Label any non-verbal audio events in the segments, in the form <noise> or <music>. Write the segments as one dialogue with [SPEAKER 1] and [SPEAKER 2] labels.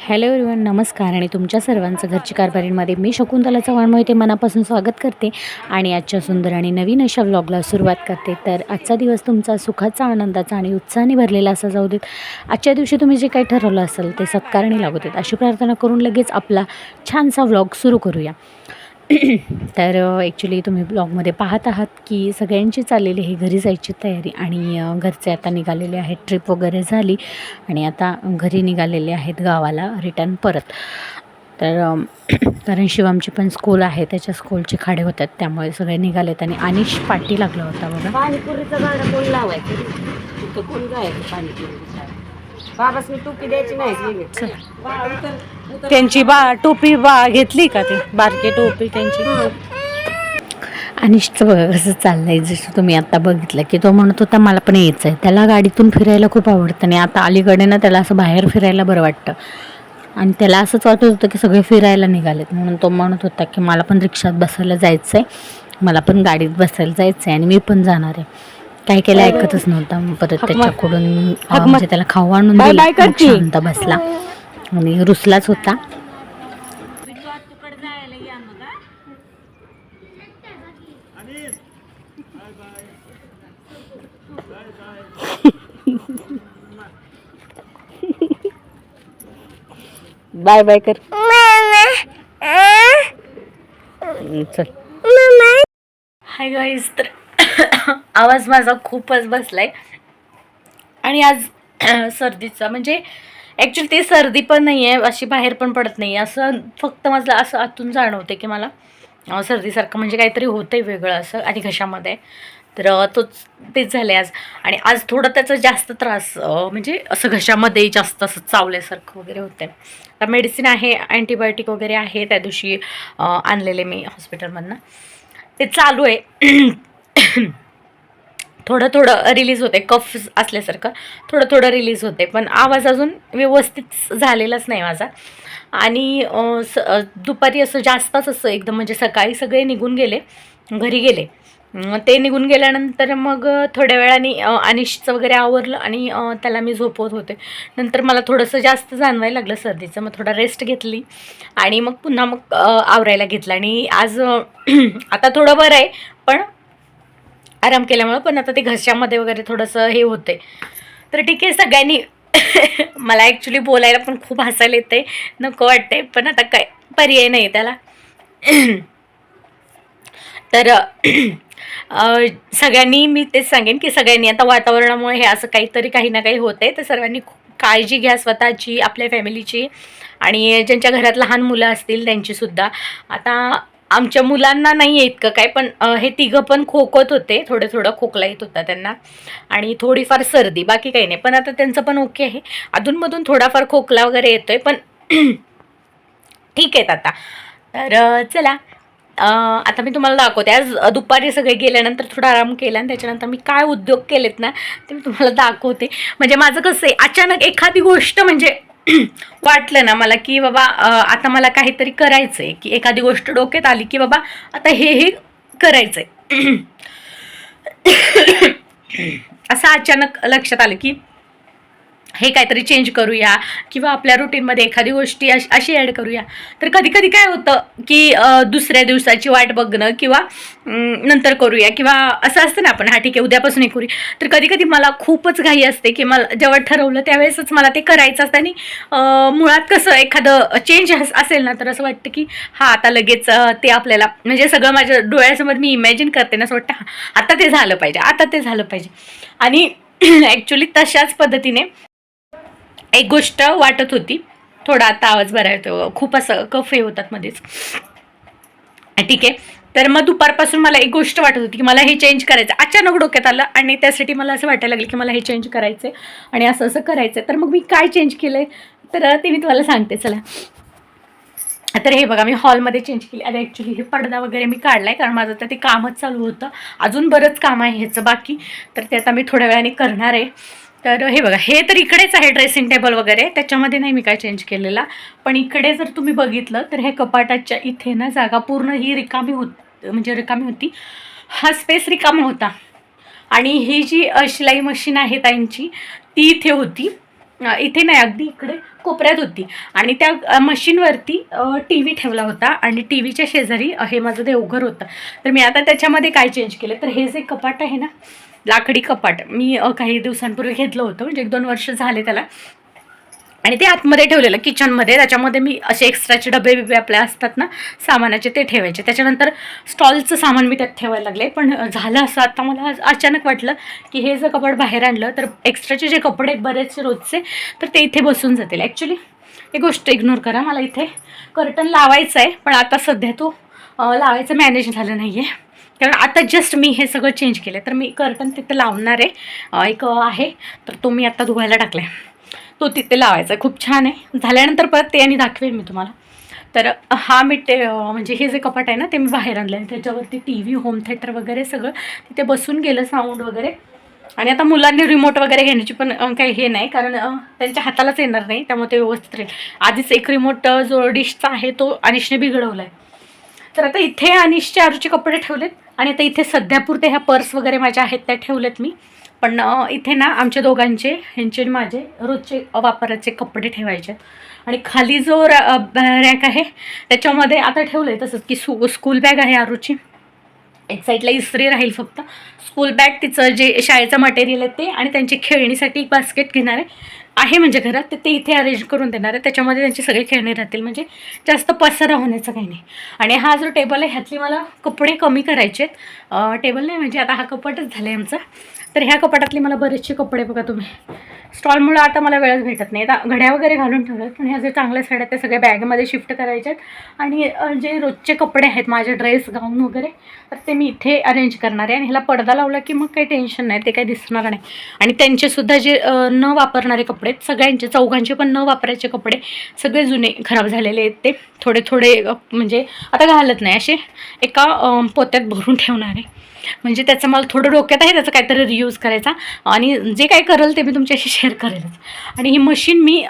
[SPEAKER 1] Hello everyone नमस्कार आणि तुमच्या सर्वांचं घरची कारभारीमध्ये मी शकुंतला चव्हाण मोहिते मनापासून स्वागत करते आणि आजच्या सुंदर आणि नवीन अशा व्लॉगला सुरुवात करते. तर आजचा दिवस तुमचा सुखाचा आनंदाचा आणि उत्साहाने भरलेला असा जाऊ देत. आजच्या दिवशी तुम्ही जे काही ठरवलं असेल ते सत्कारणी लागू देत. अशी प्रार्थना करून लगेच आपला छानसा व्लॉग सुरू करूया. तर ॲक्च्युली तुम्ही ब्लॉगमध्ये पाहत आहात की सगळ्यांची चाललेली ही घरी जायची तयारी आणि घरचे आता निघालेले आहेत ट्रिप वगैरे झाली आणि आता घरी निघालेले आहेत गावाला रिटर्न परत. तर कारण शिवमची पण स्कूल आहे त्याच्या स्कूलचे खाडे होतात त्यामुळे सगळे निघालेत आणि अनिश पाठी लागला होता बघा.
[SPEAKER 2] पाणीपुरीचा कोण लावायचं? कोण जायचं पाणीपुरी? बाबास मी टोपी द्यायची नाही
[SPEAKER 1] त्यांची बा टोपी बा घेतली का ती? बारकी टोपी त्यांची? अनिशचं बघा कसं चाललंय जसं तुम्ही आता बघितलं की तो म्हणत होता मला पण यायचं आहे त्याला गाडीतून फिरायला खूप आवडतं आणि आता अलीकडे ना त्याला असं बाहेर फिरायला बरं वाटतं. आणि त्याला असंच वाटत होतं की सगळे फिरायला निघालेत. म्हणून तो म्हणत होता की मला पण रिक्षात बसायला जायचं आहे मला पण गाडीत बसायला जायचं आहे आणि मी पण जाणार आहे. काय केलं ऐकतच नव्हता. मग परत त्याच्याकडून म्हणजे त्याला खाऊ आणून
[SPEAKER 2] बाय
[SPEAKER 1] दिला.
[SPEAKER 2] बाय
[SPEAKER 1] मग
[SPEAKER 2] करती.
[SPEAKER 1] शांत बसला. आणि रुसलाच होता.
[SPEAKER 2] बाय बाय कर.
[SPEAKER 1] चल. हाय गाईज तर आवाज माझा खूपच बसला आहे आणि आज <clears throat> सर्दीचा म्हणजे ॲक्च्युली ती सर्दी पण नाही आहे अशी बाहेर पण पडत नाही असं फक्त माझं असं आतून जाणवते की मला सर्दीसारखं म्हणजे काहीतरी होतं आहे वेगळं असं आणि घशामध्ये. तर तोच तेच झाले आज. आणि आज थोडं त्याचा जास्त त्रास म्हणजे असं घशामध्ये जास्त असं चावल्यासारखं वगैरे होतं आहे तर मेडिसिन आहे अँटीबायोटिक वगैरे आहे त्या दिवशी आणलेले मी हॉस्पिटलमधनं ते चालू आहे. <clears throat> थोडं थोडं रिलीज होते. कफ असल्यासारखं थोडं थोडं रिलीज होते. पण आवाज अजून व्यवस्थित झालेलाच नाही माझा. आणि स दुपारी असं जास्तच असं एकदम म्हणजे सकाळी सगळे निघून गेले. घरी गेले. ते निघून गेल्यानंतर मग थोड्या वेळाने अनिशचं वगैरे आवरलं आणि त्याला मी झोपवत होते. नंतर मला थोडंसं जास्त जाणवायला लागलं सर्दीचं. मग थोडा रेस्ट घेतली आणि मग पुन्हा मग आवरायला घेतलं. आणि आज <clears throat> आता थोडं बरं आहे. पण आराम केल्यामुळं पण आता ते घशामध्ये वगैरे थोडंसं हे होते तर ठीक आहे सगळ्यांनी <laughs> मला ॲक्च्युली बोलायला पण खूप हसायला येते नको वाटते पण आता काय पर्याय नाही त्याला. <clears throat> तर <clears throat> सगळ्यांनी मी तेच सांगेन की सगळ्यांनी आता वातावरणामुळे हे असं काहीतरी काही ना काही होतं आहे तर सर्वांनी खूप काळजी घ्या स्वतःची आपल्या फॅमिलीची आणि ज्यांच्या घरात लहान मुलं असतील त्यांचीसुद्धा. आता आमच्या मुलांना नाही आहे इतकं काय पण हे तिघं पण खोकत होते. थोडं थोडं खोकला येत होता त्यांना. आणि थोडीफार सर्दी बाकी काही नाही. पण आता त्यांचं पण ओके आहे. अधूनमधून थोडाफार खोकला वगैरे येतो आहे पण <clears throat> ठीक आहेत आता. तर चला. आता मी तुम्हाला दाखवते. आज दुपारी सगळे गेल्यानंतर थोडा आराम केला आणि त्याच्यानंतर मी काय उद्योग केलेत ना ते मी तुम्हाला दाखवते. म्हणजे माझं कसं आहे अचानक एखादी गोष्ट म्हणजे <clears throat> वाटलं ना मला की बाबा आता मला काहीतरी करायचं आहे की एखादी गोष्ट डोक्यात आली की बाबा आता हे हे करायचं आहे <clears throat> असं अचानक लक्षात आलं की हे काहीतरी चेंज करूया किंवा आपल्या रुटीनमध्ये एखादी गोष्टी अशी अशी ॲड करूया. तर कधी कधी काय होतं की दुसऱ्या दिवसाची वाट बघणं किंवा नंतर करूया किंवा असं असतं ना आपण हा ठीक आहे उद्यापासून हे करूया. तर कधी कधी मला खूपच घाई असते की मला जेव्हा ठरवलं त्यावेळेसच मला ते करायचं असतं. आणि मुळात कसं एखादं चेंज असेल ना तर असं वाटतं की हा आता लगेच ते आपल्याला म्हणजे सगळं माझ्या डोळ्यासमोर मी इमॅजिन करते ना असं वाटतं हां आता ते झालं पाहिजे आता ते झालं पाहिजे. आणि <clears throat> ॲक्च्युली तशाच पद्धतीने एक गोष्ट वाटत होती. थोडा आता आवाज बरा येतो खूप असं कफ हे होतात मध्येच. ठीक आहे. तर मग दुपारपासून मला एक गोष्ट वाटत होती की मला हे चेंज करायचं. अचानक डोक्यात आलं आणि त्यासाठी मला असं वाटायला लागलं की मला हे चेंज करायचं आणि असं असं करायचं तर मग मी काय चेंज केलं तर ते मी तुम्हाला सांगते. चला. तर हे बघा मी हॉलमध्ये चेंज केली. अरे ॲक्च्युली हे पडदा वगैरे मी काढला आहे कारण माझं तर ते कामच चालू होतं. अजून बरंच काम आहे ह्याचं बाकी. तर ते आता मी थोड्या वेळाने करणार आहे. तर हे बघा हे तर इकडेच आहे ड्रेसिंग टेबल वगैरे त्याच्यामध्ये नाही मी काय चेंज केलेला. पण इकडे जर तुम्ही बघितलं तर हे कपाटाच्या इथे ना जागा पूर्ण ही रिकामी होत म्हणजे रिकामी होती. हा स्पेस रिकामा होता. आणि ही जी शिलाई मशीन आहे ताईंची ती इथे होती. इथे नाही अगदी इकडे कोपऱ्यात होती. आणि त्या मशीनवरती टी व्ही ठेवला होता. आणि टी व्हीच्या शेजारी हे माझं देवघर होतं. तर मी आता त्याच्यामध्ये काय चेंज केलं? तर हे जे कपाट आहे ना लाकडी कपाट. मी काही दिवसांपूर्वी घेतलं होतं. म्हणजे एक दोन वर्ष झाले त्याला. आणि ते आतमध्ये ठेवलेलं किचनमध्ये. त्याच्यामध्ये मी असे एक्स्ट्राचे डबे बिबे आपले असतात ना सामानाचे ते ठेवायचे. त्याच्यानंतर स्टॉलचं सामान मी त्यात ठेवायला लागले. पण झालं असं. आता मला अचानक वाटलं की हे जर कपड बाहेर आणलं तर एक्स्ट्राचे जे कपडे आहेत बरेचसे रोजचे तर ते इथे बसून जातील. ॲक्च्युली एक गोष्ट इग्नोर करा. मला इथे कर्टन लावायचं आहे पण आता सध्या तो लावायचं मॅनेज झालं नाही आहे कारण आता जस्ट मी हे सगळं चेंज केलं तर मी कर्टन तिथे लावणार आहे. एक आहे. तर तो मी आता धुवायला टाकला आहे तो तिथे लावायचा आहे. खूप छान आहे. झाल्यानंतर परत ते आणि दाखवेन मी तुम्हाला. तर हा मी ते म्हणजे हे जे कपाट आहे ना ते मी बाहेर आणलं आहे त्याच्यावरती टी व्ही होम थिएटर वगैरे सगळं तिथे बसून गेलं साऊंड वगैरे. आणि आता मुलांनी रिमोट वगैरे घेण्याची पण काही हे नाही. कारण त्यांच्या हातालाच येणार नाही. त्यामुळे ते व्यवस्थित राहील. आधीच एक रिमोट जो डिशचा आहे तो अनिशने बिघडवला आहे तर आता इथे अनिशचे आरूचे कपडे ठेवलेत. आणि आता इथे सध्यापुरते ह्या पर्स वगैरे माझ्या आहेत त्या ठेवलेत मी. पण इथे ना आमच्या दोघांचे ह्यांचे माझे रोजचे वापराचे कपडे ठेवायचे आणि खाली जो रॅक आहे त्याच्यामध्ये आता ठेवलं आहे तसंच की सु स्कूल बॅग आहे आरूची. एक साईडला इस्त्री राहील फक्त. स्कूल बॅग तिचं जे शाळेचं मटेरियल आहे ते आणि त्यांची खेळणीसाठी एक बास्केट घेणार आहे. आहे म्हणजे घरात तर ते इथे अरेंज करून देणार आहे. त्याच्यामध्ये त्यांची सगळी खेळणी राहतील. म्हणजे जास्त पसारा होण्याचं काही नाही. आणि हा जो टेबल आहे ह्यातली मला कपडे कमी करायचे आहेत. टेबल नाही म्हणजे आता हा कपाटच झाला आहे आमचा. तर ह्या कपाटातले मला बरेचसे कपडे बघा तुम्ही. स्टॉलमुळं आता मला वेळच भेटत नाही. आता घड्या वगैरे घालून ठेवल्यात पण ह्या जे चांगल्या साड्या आहेत त्या सगळ्या बॅगमध्ये शिफ्ट करायच्या आहेत. आणि जे रोजचे कपडे आहेत माझे ड्रेस गाऊन वगैरे तर ते मी इथे अरेंज करणार आहे. आणि ह्याला पडदा लावला की मग काही टेन्शन नाही ते काही दिसणार नाही. आणि त्यांचेसुद्धा जे न वापरणारे कपडे आहेत सगळ्यांचे चौघांचे पण न वापरायचे कपडे सगळे जुने खराब झालेले आहेत ते. थोडे थोडे म्हणजे आता घालत नाही असे. एका पोत्यात भरून ठेवणार आहे. म्हणजे त्याचं मला थोडं डोक्यात आहे त्याचा काहीतरी रियूज करायचा. आणि जे काय करेल ते मी तुमच्याशी शेअर करेलच. आणि ही मशीन मी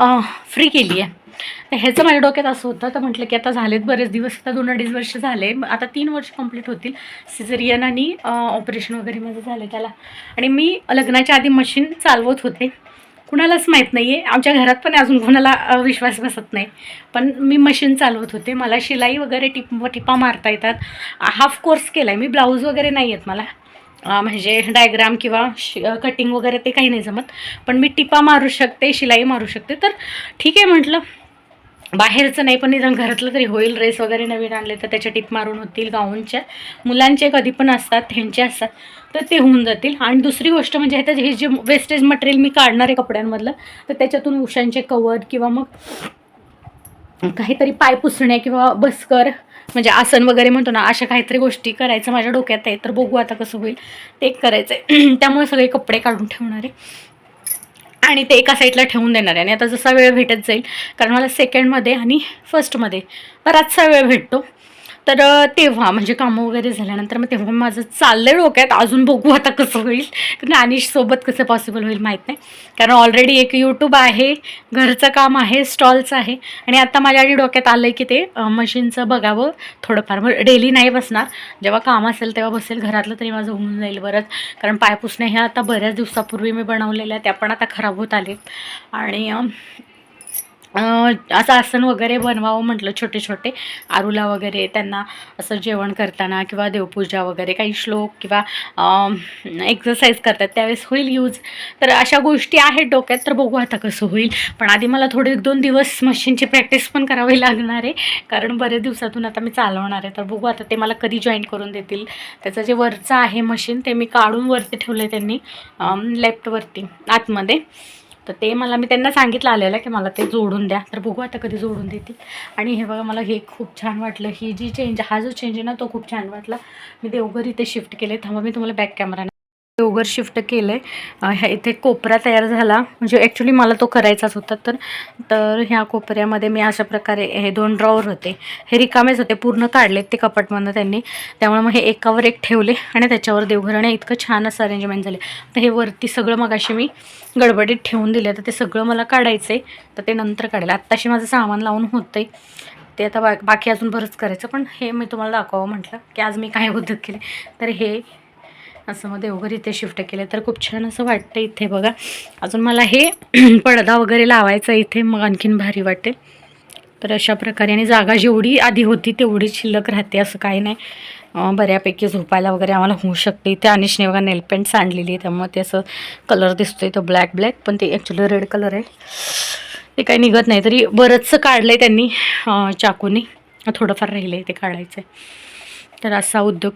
[SPEAKER 1] फ्री केली आहे. तर ह्याचं माझ्या डोक्यात असं होतं. तर म्हटलं की आता झालेत बरेच दिवस. आता दोन अडीच वर्ष झाले. आता तीन वर्ष कंप्लीट होतील. सिझरियन आणि ऑपरेशन वगैरे माझं झालं त्याला. आणि मी लग्नाच्या आधी मशीन चालवत होते. कुणालाच माहीत नाही आहे आमच्या घरात पण अजून कोणाला विश्वास बसत नाही. पण मी मशीन चालवत होते. मला शिलाई वगैरे टिप टिपा मारता येतात. हाफ कोर्स केला आहे मी ब्लाऊज वगैरे नाही आहेत मला. म्हणजे डायग्राम किंवा शि कटिंग वगैरे ते काही नाही जमत. पण मी टिपा मारू शकते शिलाई मारू शकते. तर ठीक आहे म्हटलं. बाहेरचं नाही पण निदान घरातलं तरी होईल. ड्रेस वगैरे नवीन आणले तर त्याच्या टिप मारून होतील. गाऊनच्या. मुलांचे कधी पण असतात ह्यांचे असतात. तर ते होऊन जातील. आणि दुसरी गोष्ट म्हणजे ह्याच्यात हे जे वेस्टेज मटेरियल मी काढणार आहे कपड्यांमधलं तर त्याच्यातून उशांचे कवर किंवा मग काहीतरी पाय पुसणे किंवा बसकर म्हणजे आसन वगैरे म्हणतो ना अशा काहीतरी गोष्टी करायचं माझ्या डोक्यात आहे. तर बघू आता कसं होईल. ते करायचं आहे <clears throat> त्यामुळे सगळे कपडे काढून ठेवणार आहे. आणि ते एका साईडला ठेवून देणार आहे. आणि आता जसा वेळ भेटत जाईल कारण मला सेकंडमध्ये आणि फर्स्टमध्ये बराचसा वेळ भेटतो. तर तेव्हा म्हणजे कामं वगैरे झाल्यानंतर मग तेव्हा माझं चाललं आहे डोक्यात. अजून बघू आता कसं होईल. कारण अनिशसोबत कसं पॉसिबल होईल माहीत नाही. कारण ऑलरेडी एक यूट्यूब आहे घरचं काम आहे स्टॉलचं आहे. आणि आता माझ्या आणि डोक्यात आलं आहे की ते मशीनचं बघावं थोडंफार. मग डेली नाही बसणार. जेव्हा काम असेल तेव्हा बसेल. घरातलं तरी माझं होऊन जाईल बरंच. कारण पायपुसणे ह्या आता बऱ्याच दिवसापूर्वी मी बनवलेल्या त्या पण आता खराब होत आले आणि असं आसन वगैरे बनवावं म्हटलं छोटे छोटे. आरूला वगैरे त्यांना असं जेवण करताना किंवा देवपूजा वगैरे काही श्लोक किंवा एक्झरसाईज करतात त्यावेळेस होईल यूज तर अशा गोष्टी आहेत डोक्यात तर बघू आता कसं होईल. पण आधी मला थोडे एक दोन दिवस मशीनची प्रॅक्टिस पण करावी लागणार आहे. कारण बरेच दिवसातून आता मी चालवणार आहे. तर बघू आता ते मला कधी जॉईन करून देतील. त्याचं जे वरचं आहे मशीन ते मी काढून वरती ठेवलं आहे त्यांनी लेफ्टवरती आतमध्ये. तर ते मला मी त्यांना सांगितलं आलेलं की मला ते जोडून द्या. तर बघू आता कधी जोडून देतील. आणि हे बघा मला हे खूप छान वाटलं. ही जी चेंज हा जो चेंज आहे ना तो खूप छान वाटला. मी देवघर इथे शिफ्ट केले. थांबा मी तुम्हाला बॅक कॅमेरा देवघर शिफ्ट केलं आहे ह्या इथे कोपरा तयार झाला. म्हणजे ॲक्च्युली मला तो करायचाच होता. तर तर ह्या कोपऱ्यामध्ये मी अशा प्रकारे हे दोन ड्रॉवर होते. हे रिकामेच होते. पूर्ण काढलेत ते कपाटमधनं त्यांनी. त्यामुळे मग हे एकावर एक ठेवले आणि त्याच्यावर देवघराने इतकं छान असं अरेंजमेंट झाले. तर हे वरती सगळं मगाशी मी गडबडीत ठेवून दिले. तर ते सगळं मला काढायचं आहे तर ते नंतर काढेल आत्ताशी माझं सामान लावून होतं आहे ते आता बा बाकी अजून बरंच करायचं. पण हे मी तुम्हाला दाखवावं म्हटलं की आज मी काय उद्योग केले. तर हे असं मग देवघर इथे शिफ्ट केलं तर खूप छान असं वाटतं इथे बघा. अजून मला हे <clears throat> पडदा वगैरे लावायचा इथे मग आणखीन भारी वाटेल. तर अशा प्रकारे आणि जागा जेवढी आधी होती तेवढी शिल्लक राहते असं काही नाही. बऱ्यापैकी झोपायला वगैरे आम्हाला होऊ शकते. इथे अनिशने बघा नेल पेंट सांडलेली आहे त्यामुळे ते असं कलर दिसतोय तो ब्लॅक ब्लॅक पण ते ॲक्च्युली रेड कलर आहे. ते काही निघत नाही. तरी बरंचसं काढलं आहे त्यांनी चाकूने. थोडंफार राहिलं आहे ते काढायचं आहे तर असा उद्योग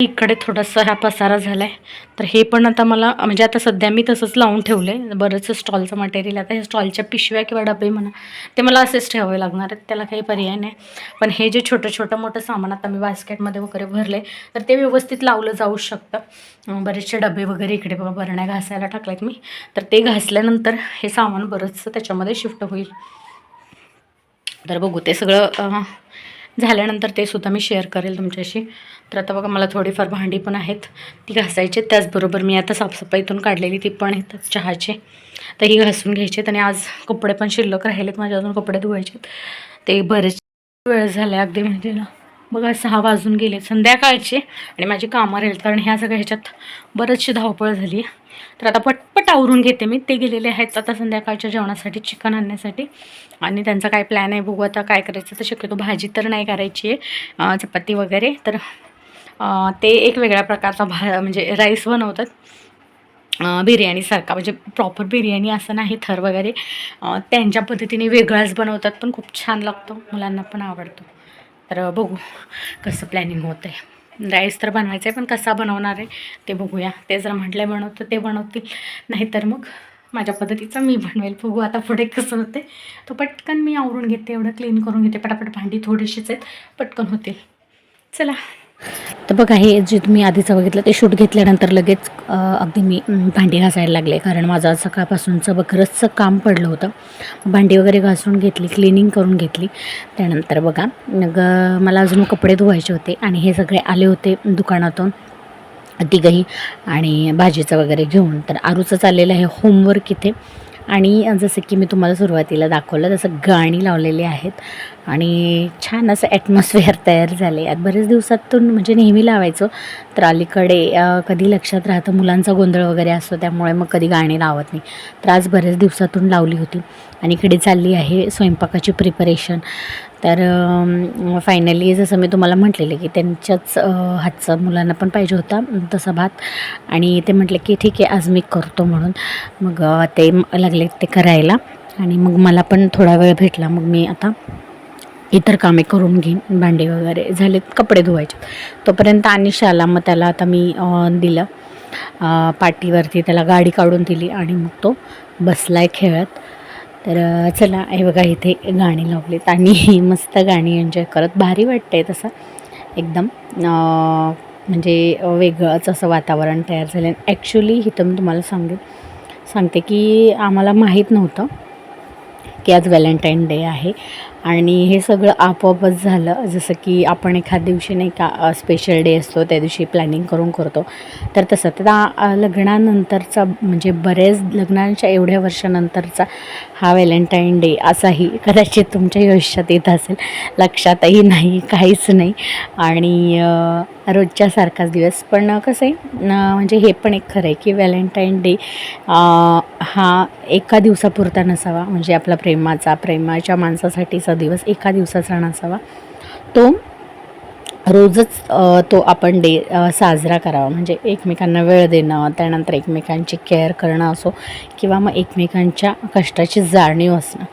[SPEAKER 1] इकडे थोडासा हा पसारा झाला आहे तर हे पण आता मला म्हणजे आता सध्या मी तसंच लावून ठेवलं आहे बरंचसं स्टॉलचं मटेरियल आता हे स्टॉलच्या पिशव्या किंवा डबे म्हणा ते मला असेच ठेवावे लागणार आहेत. त्याला काही पर्याय नाही. पण हे जे छोटं छोटं मोठं सामान आता मी बास्केटमध्ये वगैरे भरले तर ते व्यवस्थित लावलं जाऊ शकतं. बरेचसे डबे वगैरे इकडे बघा बरण्या घासायला टाकल्यात मी. तर ते घासल्यानंतर हे सामान बरंचसं त्याच्यामध्ये शिफ्ट होईल. तर बघू ते सगळं झाल्यानंतर ते सुद्धा मी शेअर करेल तुमच्याशी. तर आता बघा मला थोडीफार भांडी पण आहेत. ती घासायची त्याचबरोबर मी आता साफसफाईतून काढलेली ती पण आहेत चहाचे. तर ही घासून घ्यायची आणि आज कपडे पण शिल्लक राहिलेत माझ्या अजून कपडे धुवायचे ते बरेच वेळ झाला अगदी म्हणजे ना. बघा सहा वाजून गेले संध्याकाळचे आणि माझी कामं राहिलीत कारण ह्या सगळ्या ह्याच्यात बरीचशी धावपळ झाली आहे. तर आता पटपट आवरून घेते मी. ते गेलेले आहेत आता संध्याकाळच्या जेवणासाठी चिकन आणण्यासाठी. आणि त्यांचा काय प्लॅन आहे बघू आता काय करायचं. तर शक्यतो भाजी तर नाही करायची आहे. चपाती वगैरे. तर ते एक वेगळ्या प्रकारचा भा म्हणजे राईस बनवतात. बिर्याणीसारखा म्हणजे प्रॉपर बिर्याणी असं नाही थर वगैरे. त्यांच्या पद्धतीने वेगळाच बनवतात. पण खूप छान लागतो. मुलांना पण आवडतो. तर बघू कसं प्लॅनिंग होतं आहे राईस तर बनवायचं आहे पण कसा बनवणार आहे ते बघूया. ते जर म्हटलं बनवतं ते बनवतील. नाहीतर मग माझ्या पद्धतीचं मी बनवेल. बघू आता पुढे कसं होते तो पटकन मी आवरून घेते एवढं क्लीन करून घेते. पटापट भांडी थोडीशीच आहेत पटकन होतील. चला. तर बघा हे जे तुम्ही आधीचं बघितलं ते शूट घेतल्यानंतर लगेच अगदी मी भांडी घासायला लागले. कारण माझं आज सकाळपासूनचं बकरचचं काम पडलं होतं. भांडी वगैरे घासून घेतली क्लिनिंग करून घेतली. त्यानंतर बघा मग मला अजून कपडे धुवायचे होते आणि हे सगळे आले होते दुकानातून. तिघही आणि भाजीचं वगैरे घेऊन. तर आरूचं चाललेलं आहे होमवर्क इथे. आणि जसं की मी तुम्हाला सुरुवातीला दाखवलं तसं गाणी लावलेली आहेत आणि छान असं ॲटमॉस्फिअर तयार झाले आहे. बरेच दिवसातून म्हणजे नेहमी लावायचो तर अलीकडे कधी लक्षात राहतं मुलांचा गोंधळ वगैरे असतो त्यामुळे मग कधी गाणी लावत नाही. तर आज बरेच दिवसातून लावली होती आणि इकडे चालली आहे स्वयंपाकाची प्रिपरेशन तर फायनली जसं मी तुम्हाला म्हटलेलं की त्यांच्याच हातचा मुलांना पण पाहिजे होता तसा भात. आणि ते म्हटले की ठीक आहे आज मी करतो म्हणून. मग ते लागले ते करायला. आणि मग मला पण थोडा वेळ भेटला. मग मी आता इतर कामे करून घेईन. भांडे वगैरे झाले कपडे धुवायचे. तोपर्यंत अनिश आला मग त्याला आता मी दिलं. पाठीवरती त्याला गाडी काढून दिली. आणि मग तो बसलाय खेळत. तर चला हे बघा इथे गाणी लावलीत. आणि मस्त गाणी एन्जॉय करत. भारी वाटतंय तसं. एकदम म्हणजे वेगळंच असं वातावरण तयार झालं ॲक्च्युली इथं मी तुम्हाला सांगेन सांगते की आम्हाला माहीत नव्हतं की आज व्हॅलेंटाईन डे आहे. आणि हे सगळं आपोआपच झालं. जसं की आपण एखाद दिवशी नाही का स्पेशल डे असतो त्या दिवशी प्लॅनिंग करून करतो. तर तसं. तर लग्नानंतरचा म्हणजे बरेच लग्नांच्या एवढ्या वर्षानंतरचा हा व्हॅलेंटाईन डे असाही कदाचित तुमच्या आयुष्यात येत असेल. लक्षातही नाही काहीच नाही. आणि रोजच्या सारखाच दिवस. पण कसं आहे म्हणजे हे पण एक खरं आहे की व्हॅलेंटाईन डे हा एका दिवसापुरता नसावा. म्हणजे आपला प्रेमाचा प्रेमाच्या माणसासाठीचा दिवस एका दिवसाचा नसावा. तो रोजच तो आपण डे साजरा करावा. म्हणजे एकमेकांना वेळ देणं त्यानंतर एकमेकांची केअर करणं असो किंवा मग एकमेकांच्या कष्टाची जाणीव असणं.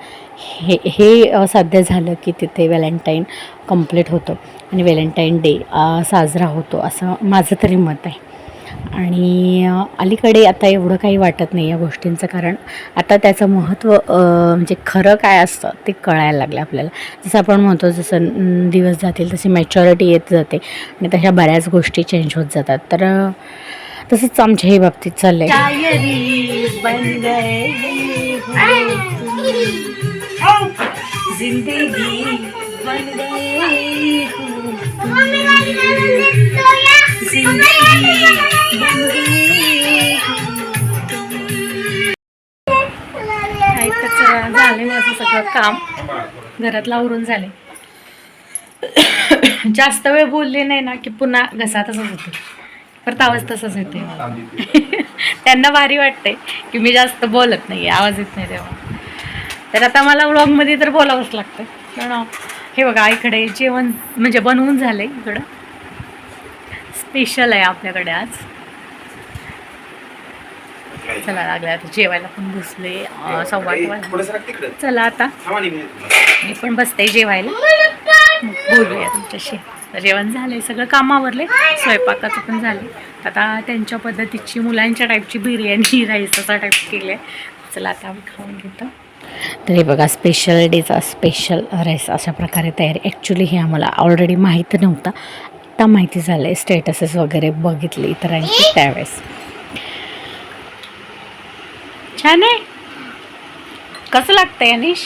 [SPEAKER 1] हे हे साध्य झालं की तिथे व्हॅलेंटाईन कंप्लीट होतं आणि व्हॅलेंटाईन डे साजरा होतो असं माझं तरी मत आहे. आणि अलीकडे आता एवढं काही वाटत नाही या गोष्टींचं कारण आता त्याचं महत्त्व म्हणजे खरं काय असतं ते कळायला लागलं आपल्याला. जसं आपण म्हणतो जसं दिवस जातील तशी मॅच्युरिटी येत जाते आणि तशा बऱ्याच गोष्टी चेंज होत जातात. तर तसंच आमच्याही बाबतीत चाललंय. जिंदगी घरातला आवरून झाले. <coughs> जास्त वेळ बोलले नाही ना की पुन्हा घसा तसंच होतो परत आवाज तसाच येते <laughs> त्यांना भारी वाटते की मी जास्त बोलत नाही आवाज येत नाही तेव्हा. तर आता मला व्लॉगमध्ये तर बोलावंच लागतं कारण हे बघा इकडे जेवण म्हणजे बनवून झालं आहे इकडं. स्पेशल आहे आपल्याकडे आज. चला लागल्या आता जेवायला पण बसले. सव्वा वाजले. चला आता. मी पण बसते जेवायला. बोलूया तुमच्याशी. जेवण झालंय सगळं काम आवरले स्वयंपाकाचं पण झालं आता त्यांच्या पद्धतीची मुलांच्या टाईपची बिर्याणी राईस असा टाईप केले चला आता आम्ही खाऊन घेतो. तर हे बघा स्पेशल डेचा स्पेशल राईस अशा प्रकारे तयारी. ॲक्च्युली हे आम्हाला ऑलरेडी माहीत नव्हतं. आता माहिती झालं आहे स्टेटसेस वगैरे बघितले इतरांची त्यावेळेस. छान आहे. कसं लागतंय अनिश?